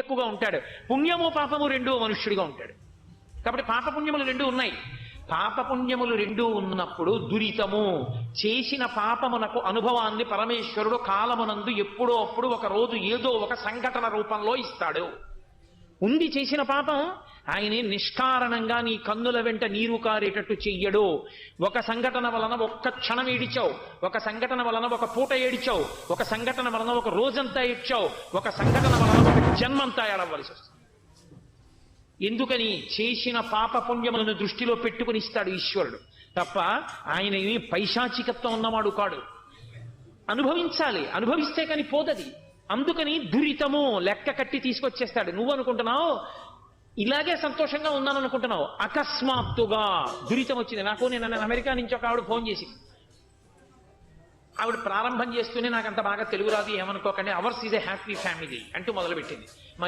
ఎక్కువగా ఉంటాడు. పుణ్యము పాపము రెండూ మనుష్యుడిగా ఉంటాడు. కాబట్టి పాపపుణ్యములు రెండు ఉన్నాయి. పాపపుణ్యములు రెండు ఉన్నప్పుడు దురితము చేసిన పాపమునకు అనుభవాన్ని పరమేశ్వరుడు కాలమునందు ఎప్పుడో అప్పుడు ఒక రోజు ఏదో ఒక సంఘటన రూపంలో ఇస్తాడు. ఉంది చేసిన పాపం ఆయనే నిష్కారణంగా నీ కన్నుల వెంట నీరు కారేటట్టు చెయ్యడు. ఒక సంఘటన వలన ఒక్క క్షణం ఏడిచావు. ఒక సంఘటన వలన ఒక పూట ఏడిచావు. ఒక సంఘటన వలన ఒక రోజంతా ఏడ్చావు. ఒక సంఘటన వలన ఒక జన్మంతా ఏడవలసి వస్తుంది. ఎందుకని? చేసిన పాప పుణ్యములను దృష్టిలో పెట్టుకుని ఇస్తాడు ఈశ్వరుడు. తప్ప ఆయన ఏమీ పైశాచికత్వం ఉన్నవాడు కాడు. అనుభవించాలి. అనుభవిస్తే కానీ పోదది. అందుకని దురితము లెక్క కట్టి తీసుకొచ్చేస్తాడు. నువ్వు అనుకుంటున్నావు ఇలాగే సంతోషంగా ఉన్నాను అనుకుంటున్నావు అకస్మాత్తుగా దురితం వచ్చింది. నాకు నేను అమెరికా నుంచి ఒక ఆవిడ ఫోన్ చేసి ఆవిడ ప్రారంభం చేస్తూనే నాకు అంత బాగా తెలుగు రాదు ఏమనుకోకండి. Ours is a happy family అంటూ మొదలుపెట్టింది.